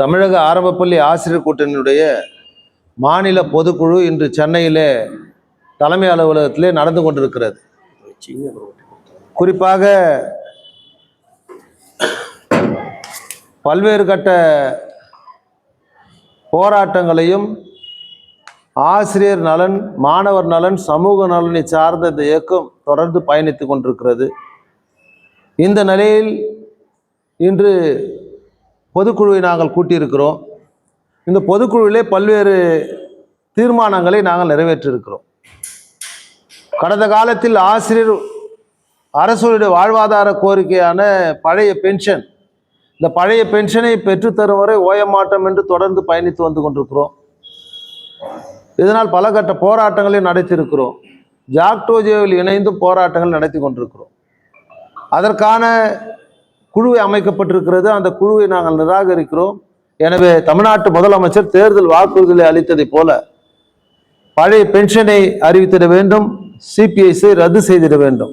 தமிழக ஆரம்பப்பள்ளி ஆசிரியர் கூட்டணியுடைய மாநில பொதுக்குழு இன்று சென்னையிலே தலைமை அலுவலகத்திலே நடந்து கொண்டிருக்கிறது. குறிப்பாக பல்வேறு கட்ட போராட்டங்களையும் ஆசிரியர் நலன் மாணவர் நலன் சமூக நலனை சார்ந்த இந்த இயக்கம் தொடர்ந்து பயணித்து கொண்டிருக்கிறது. இந்த நிலையில் இன்று பொதுக்குழுவை நாங்கள் கூட்டியிருக்கிறோம். இந்த பொதுக்குழுவிலே பல்வேறு தீர்மானங்களை நாங்கள் நிறைவேற்றியிருக்கிறோம். கடந்த காலத்தில் ஆசிரியர் அரசுடைய வாழ்வாதார கோரிக்கையான பழைய பென்ஷன் இந்த பழைய பென்ஷனை பெற்றுத்தரும் வரை ஓய மாட்டோம் என்று தொடர்ந்து பயணித்து வந்து கொண்டிருக்கிறோம். இதனால் பல கட்ட போராட்டங்களையும் நடத்தியிருக்கிறோம் ஜாக்டோஜியோவில் இணைந்து போராட்டங்கள் நடத்தி கொண்டிருக்கிறோம். அதற்கான குழுவை அமைக்கப்பட்டிருக்கிறது. அந்த குழுவை நாங்கள் நிராகரிக்கிறோம். எனவே தமிழ்நாட்டு முதலமைச்சர் தேர்தல் வாக்குறுதிகளை அளித்ததைப் போல பழைய பென்ஷனை அறிவித்திட வேண்டும் சிபிஎஸ்ஐ ரத்து செய்திட வேண்டும்.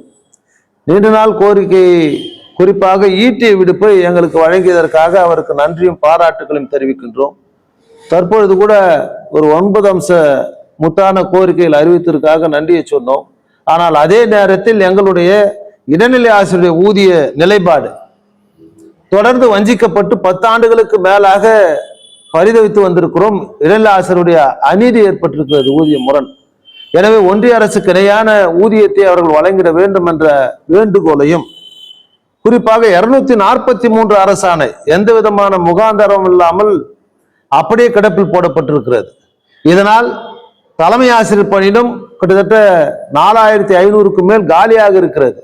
நீண்ட நாள் கோரிக்கையை குறிப்பாக ஈட்டிய விடுப்பை எங்களுக்கு வழங்கியதற்காக அவருக்கு நன்றியும் பாராட்டுகளையும் தெரிவிக்கின்றோம். தற்பொழுது கூட ஒரு ஒன்பது அம்ச முத்தான கோரிக்கையில் அறிவித்திற்காக நன்றியை சொன்னோம். ஆனால் அதே நேரத்தில் எங்களுடைய இடைநிலை ஆசிரியருடைய ஊதிய நிலைப்பாடு தொடர்ந்து வஞ்சிக்கப்பட்டு பத்தாண்டுகளுக்கு மேலாக பரிதவித்து வந்திருக்கிறோம். இடைநிலை ஆசிரியருடைய அநீதி ஏற்பட்டிருக்கிறது ஊதிய முரண். எனவே ஒன்றிய அரசுக்கு இணையான ஊதியத்தை அவர்கள் வழங்கிட வேண்டும் என்ற வேண்டுகோளையும் குறிப்பாக இருநூத்தி நாற்பத்தி மூன்று அரசாணை எந்த விதமான முகாந்தரம் இல்லாமல் அப்படியே கிடப்பில் போடப்பட்டிருக்கிறது. இதனால் தலைமை ஆசிரியர் பணியிடம் கிட்டத்தட்ட நாலாயிரத்தி ஐநூறுக்கு மேல் காலியாக இருக்கிறது.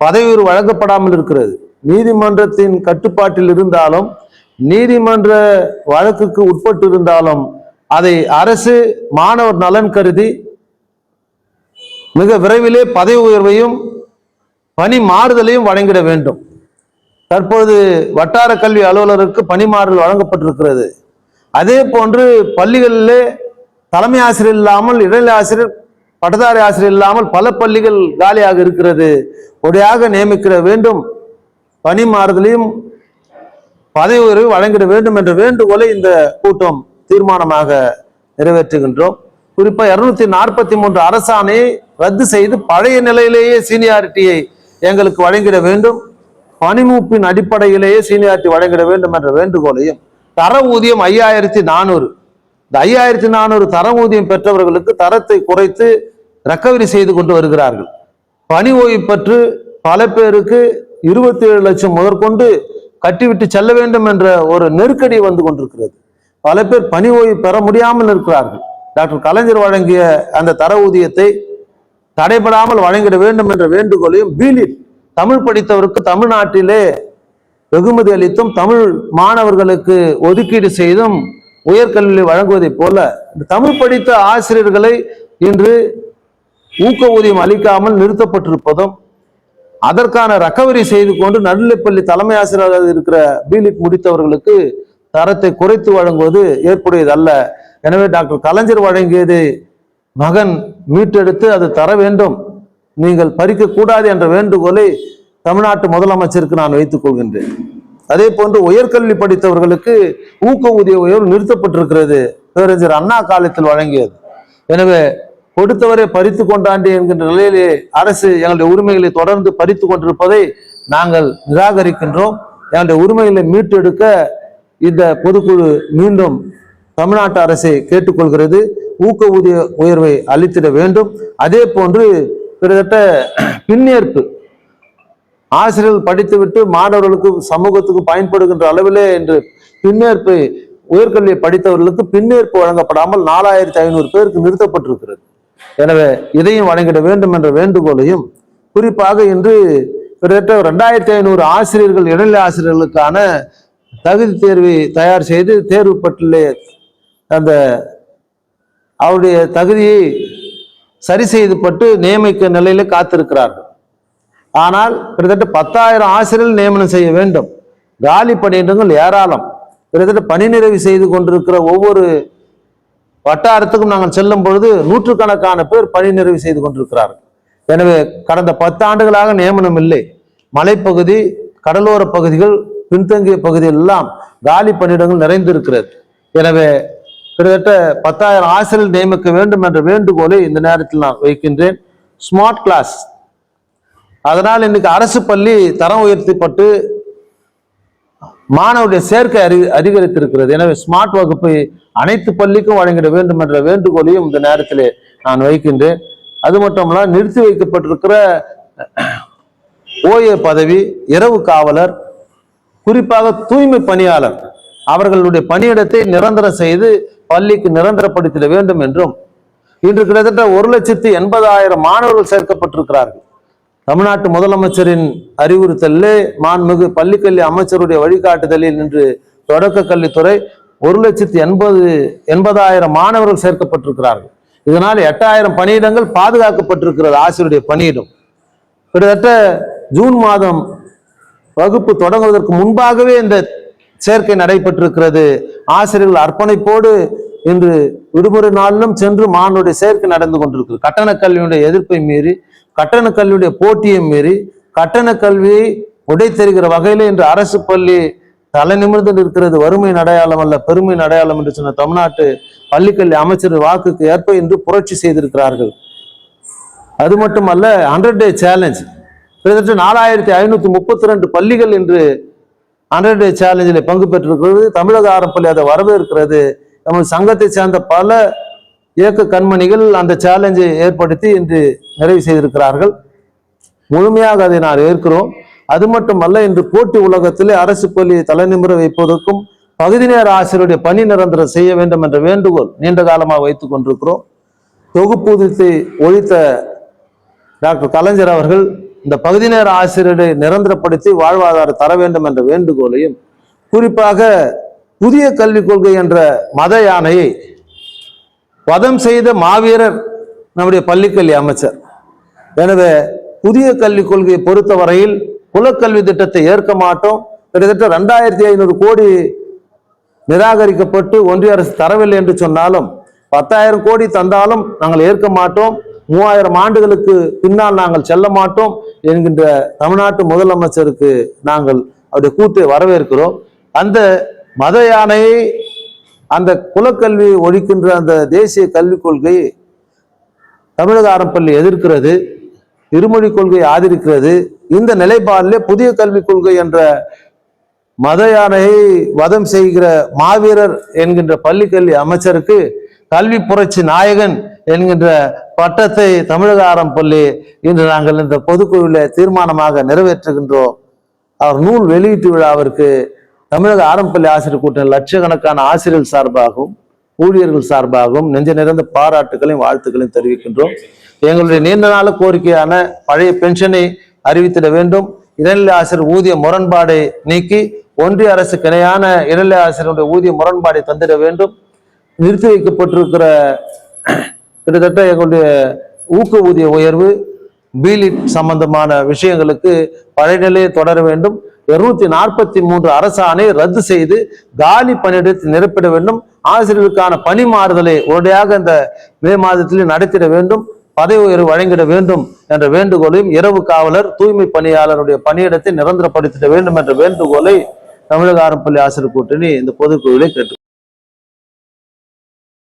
பதவி உயர்வு வழங்கப்படாமல் இருக்கிறது. நீதிமன்றத்தின் கட்டுப்பாட்டில் இருந்தாலும் நீதிமன்ற வழக்குக்கு உட்பட்டு இருந்தாலும் அதை அரசு மாணவர் நலன் கருதி மிக விரைவிலே பதவி உயர்வையும் பணி மாறுதலையும் வழங்கிட வேண்டும். தற்போது வட்டார கல்வி அலுவலருக்கு பணி மாறுதல் வழங்கப்பட்டிருக்கிறது. அதே போன்று பள்ளிகளிலே தலைமை ஆசிரியர் இல்லாமல் இடைநிலை ஆசிரியர் பட்டதாரி ஆசிரியர் இல்லாமல் பல பள்ளிகள் காலியாக இருக்கிறது. உடையாக நியமிக்கிற வேண்டும். பணி மாறுதலையும் பதவி உயர்வு வழங்கிட வேண்டும் என்ற வேண்டுகோளை இந்த கூட்டம் தீர்மானமாக நிறைவேற்றுகின்றோம். குறிப்பா இருநூத்தி நாற்பத்தி மூன்று அரசாணையை ரத்து செய்து பழைய நிலையிலேயே சீனியாரிட்டியை எங்களுக்கு வழங்கிட வேண்டும். பணிமூப்பின் அடிப்படையிலேயே சீனியாரிட்டி வழங்கிட வேண்டும் என்ற வேண்டுகோளையும் தர ஊதியம் ஐயாயிரத்தி நானூறு. இந்த ஐயாயிரத்தி நானூறு தர ஊதியம் பெற்றவர்களுக்கு தரத்தை குறைத்து ரெக்கவரி செய்து கொண்டு வருகிறார்கள். பணி ஓய்வு பெற்று பல பேருக்கு இருபத்தி ஏழு லட்சம் முதற்கொண்டு கட்டிவிட்டு செல்ல வேண்டும் என்ற ஒரு நெருக்கடி வந்து கொண்டிருக்கிறது. பல பேர் பணி ஓய்வு பெற முடியாமல் இருக்கிறார்கள். டாக்டர் கலைஞர் வழங்கிய அந்த தர ஊதியத்தை தடைபடாமல் வழங்கிட வேண்டும் என்ற வேண்டுகோளையும் பீலில் தமிழ் படித்தவருக்கு தமிழ்நாட்டிலே வெகுமதி அளித்தும் தமிழ் மாணவர்களுக்கு ஒதுக்கீடு செய்தும் உயர்கல்வி வழங்குவதைப் போல இந்த தமிழ் படித்த ஆசிரியர்களை இன்று ஊக்க ஊதியம் அளிக்காமல் நிறுத்தப்பட்டிருப்பதும் அதற்கான ரெக்கவரி செய்து கொண்டு நடுநிலைப்பள்ளி தலைமை ஆசிரியராக இருக்கிற பிலிட் முடித்தவர்களுக்கு தரத்தை குறைத்து வழங்குவது ஏற்புடையதல்ல. எனவே டாக்டர் கலைஞர் வழங்கியது மகன் மீட்டெடுத்து அது தர வேண்டும். நீங்கள் பறிக்க கூடாது என்ற வேண்டுகோளை தமிழ்நாட்டு முதலமைச்சருக்கு நான் வைத்துக் கொள்கின்றேன். அதே போன்று உயர்கல்வி படித்தவர்களுக்கு ஊக்க ஊதிய உயர்வு நிறுத்தப்பட்டிருக்கிறது. பேரறிஞர் அண்ணா காலத்தில் வழங்கியது. எனவே கொடுத்தவரை பறித்து கொண்டாண்டி என்கின்ற நிலையிலே அரசு எங்களுடைய உரிமைகளை தொடர்ந்து பறித்து கொண்டிருப்பதை நாங்கள் நிராகரிக்கின்றோம். எங்களுடைய உரிமைகளை மீட்டெடுக்க இந்த பொதுக்குழு மீண்டும் தமிழ்நாட்டு அரசை கேட்டுக்கொள்கிறது. ஊக்க ஊதிய உயர்வை அளித்திட வேண்டும். அதே போன்று கிட்டத்தட்ட பின்னேற்பு. ஆசிரியர்கள் படித்துவிட்டு மாணவர்களுக்கு சமூகத்துக்கு பயன்படுகின்ற அளவிலே என்று பின்னேற்பு உயர்கல்வியை படித்தவர்களுக்கு பின்னேற்பு வழங்கப்படாமல் நாலாயிரத்தி ஐநூறு பேருக்கு நிறுத்தப்பட்டிருக்கிறது. எனவே இதையும் வழங்கிட வேண்டும் என்ற வேண்டுகோளையும் குறிப்பாக இன்று கிட்டத்தட்ட ரெண்டாயிரத்தி ஐநூறு ஆசிரியர்கள் இடைநிலை ஆசிரியர்களுக்கான தகுதி தேர்வை தயார் செய்து தேர்வு பட்டியலே அந்த அவருடைய தகுதியை சரி செய்துப்பட்டு நியமிக்க நிலையில காத்திருக்கிறார்கள். ஆனால் கிட்டத்தட்ட பத்தாயிரம் ஆசிரியர்கள் நியமனம் செய்ய வேண்டும். காலி பணியிடங்கள் ஏராளம். கிட்டத்தட்ட பணி நிறைவு செய்து கொண்டிருக்கிற ஒவ்வொரு வட்டாரத்துக்கும் நாங்கள் செல்லும் பொழுது நூற்றுக்கணக்கான பேர் பணி நிறைவு செய்து கொண்டிருக்கிறார்கள். எனவே கடந்த பத்தாண்டுகளாக நியமனம் இல்லை. மலைப்பகுதி கடலோர பகுதிகள் பின்தங்கிய பகுதி எல்லாம் காலி பணியிடங்கள் நிறைந்திருக்கிறது. எனவே கிட்டத்தட்ட பத்தாயிரம் ஆசிரியர் நியமிக்க வேண்டும் என்ற வேண்டுகோளை இந்த நேரத்தில் நான் வைக்கின்றேன். ஸ்மார்ட் கிளாஸ் அதனால் இன்னைக்கு அரசு பள்ளி தரம் உயர்த்தப்பட்டு மாணவருடைய சேர்க்கை அறி அதிகரித்திருக்கிறது. எனவே ஸ்மார்ட் வகுப்பை அனைத்து பள்ளிக்கும் வழங்கிட வேண்டும் என்ற வேண்டுகோளையும் இந்த நேரத்தில் நான் வைக்கின்றேன். அது மட்டுமல்ல நிறுத்தி வைக்கப்பட்டிருக்கிற ஓஏ பதவி இரவு காவலர் குறிப்பாக தூய்மை பணியாளர் அவர்களுடைய பணியிடத்தை நிரந்தரம் செய்து பள்ளிக்கு நிரந்தரப்படுத்திட வேண்டும் என்றும் இன்று கிட்டத்தட்ட ஒரு லட்சத்தி எண்பதாயிரம் மாணவர்கள் சேர்க்கப்பட்டிருக்கிறார்கள். தமிழ்நாட்டு முதலமைச்சரின் அறிவுறுத்தலிலே மாண்புமிகு பள்ளிக்கல்வி அமைச்சருடைய வழிகாட்டுதலில் இன்று தொடக்க கல்வித்துறை ஒரு லட்சத்தி எண்பது எண்பதாயிரம் மாணவர்கள் சேர்க்கப்பட்டிருக்கிறார்கள். இதனால் எட்டாயிரம் பணியிடங்கள் பாதுகாக்கப்பட்டிருக்கிறது ஆசிரியருடைய பணியிடம். கிட்டத்தட்ட ஜூன் மாதம் வகுப்பு தொடங்குவதற்கு முன்பாகவே இந்த சேர்க்கை நடைபெற்றிருக்கிறது. ஆசிரியர்கள் அர்ப்பணிப்போடு இன்று விடுமுறை நாளிலும் சென்று மாணவருடைய சேர்க்கை நடந்து கொண்டிருக்கிறது. கட்டண கல்வியுடைய எதிர்ப்பை மீறி கட்டண கல்வியுடைய போட்டியை மீறி கட்டண கல்வியை உடைத்தெறிகிற வகையில் இன்று அரசு பள்ளி தலை நிமிர்ந்து இருக்கிறது வறுமையின் அடையாளம் அல்ல பெருமையின் அடையாளம் என்று சொன்ன தமிழ்நாட்டு பள்ளிக்கல்வி அமைச்சர் வாக்குக்கு ஏற்ப இன்று புரட்சி செய்திருக்கிறார்கள். அது மட்டுமல்ல ஹண்ட்ரட் டே சேலஞ்ச் கிட்டத்தட்ட நாலாயிரத்தி ஐநூத்தி முப்பத்தி ரெண்டு பள்ளிகள் இன்று ஹண்ட்ரட் டே சேலஞ்சில் பங்கு பெற்றிருக்கிறது. தமிழக ஆரம்பள்ளி அதை வரவேற்கிறது. நமது சங்கத்தை சேர்ந்த பல இயக்க கண்மணிகள் அந்த சேலஞ்சை ஏற்படுத்தி இன்று நிறைவு செய்திருக்கிறார்கள். முழுமையாக அதை நான் ஏற்கிறோம். அது மட்டுமல்ல இன்று போட்டி உலகத்திலே அரசு பள்ளியை தலைநிமிர வைப்பதற்கும் பகுதி நேர ஆசிரியருடைய பணி நிரந்தரம் செய்ய வேண்டும் என்ற வேண்டுகோள் நீண்ட காலமாக வைத்துக் கொண்டிருக்கிறோம். தொகுப்பூதியத்தை ஒழித்த டாக்டர் கலைஞர் அவர்கள் இந்த பகுதி நேர ஆசிரியரை நிரந்தரப்படுத்தி வாழ்வாதாரம் தர வேண்டும் என்ற வேண்டுகோளையும் குறிப்பாக புதிய கல்விக் கொள்கை என்ற மத யானையை வதம் செய்த மாவீரர் நம்முடைய பள்ளிக்கல்வி அமைச்சர். எனவே புதிய கல்விக் கொள்கையை பொறுத்தவரையில் குலக்கல்வி திட்டத்தை ஏற்க மாட்டோம். கிட்டத்தட்ட ரெண்டாயிரத்தி ஐநூறு கோடி நிராகரிக்கப்பட்டு ஒன்றிய அரசு தரவில்லை என்று சொன்னாலும் பத்தாயிரம் கோடி தந்தாலும் நாங்கள் ஏற்க மாட்டோம். மூவாயிரம் ஆண்டுகளுக்கு பின்னால் நாங்கள் செல்ல மாட்டோம் என்கின்ற தமிழ்நாட்டு முதலமைச்சருக்கு நாங்கள் அவருடைய கூத்தை வரவேற்கிறோம். அந்த மத யானையை அந்த குலக்கல்வி ஒழிக்கின்ற அந்த தேசிய கல்விக் கொள்கை தமிழக அறப்பள்ளி எதிர்க்கிறது இருமொழி கொள்கையை ஆதரிக்கிறது. இந்த நிலைப்பாடிலே புதிய கல்விக் கொள்கை என்ற மத யானையை வதம் செய்கிற மாவீரர் என்கின்ற பள்ளி கல்வி அமைச்சருக்கு கல்வி புரட்சி நாயகன் என்கின்ற பட்டத்தை தமிழக ஆரம்பள்ளி இன்று நாங்கள் இந்த பொதுக்குழுவில் தீர்மானமாக நிறைவேற்றுகின்றோம். அவர் நூல் வெளியீட்டு விழாவிற்கு தமிழக ஆரம்பப்பள்ளி ஆசிரியர் கூட்டம் லட்சக்கணக்கான ஆசிரியர்கள் சார்பாகவும் ஊழியர்கள் சார்பாகவும் நெஞ்ச நிறைந்த பாராட்டுகளையும் வாழ்த்துக்களையும் தெரிவிக்கின்றோம். எங்களுடைய நீண்ட நாள கோரிக்கையான பழைய பென்ஷனை அறிவித்திட வேண்டும். இடைநிலை ஆசிரியர் ஊதிய முரண்பாடை நீக்கி ஒன்றிய அரசுக்கு இணையான இடைநிலை ஆசிரியருடைய ஊதிய முரண்பாடை தந்திட வேண்டும். நிறுத்தி வைக்கப்பட்டிருக்கிற கிட்டத்தட்ட எங்களுடைய ஊக்க ஊதிய உயர்வு பீலிட் சம்பந்தமான விஷயங்களுக்கு பழைய நிலையை தொடர வேண்டும். இருநூத்தி நாற்பத்தி மூன்று அரசாணை ரத்து செய்து காலி பணியிடத்தை நிரப்பிட வேண்டும். ஆசிரியர்களுக்கான பணி மாறுதலை உடனடியாக இந்த மே மாதத்தில் நடத்திட வேண்டும். பதவி உயர்வு வழங்கிட வேண்டும் என்ற வேண்டுகோளையும் இரவு காவலர் தூய்மை பணியாளருடைய பணியிடத்தை நிரந்தரப்படுத்திட வேண்டும் என்ற வேண்டுகோளை தமிழக ஆரம்பப்பள்ளி ஆசிரியர் கூட்டணி இந்த பொதுக்குழுவிலே கேட்டு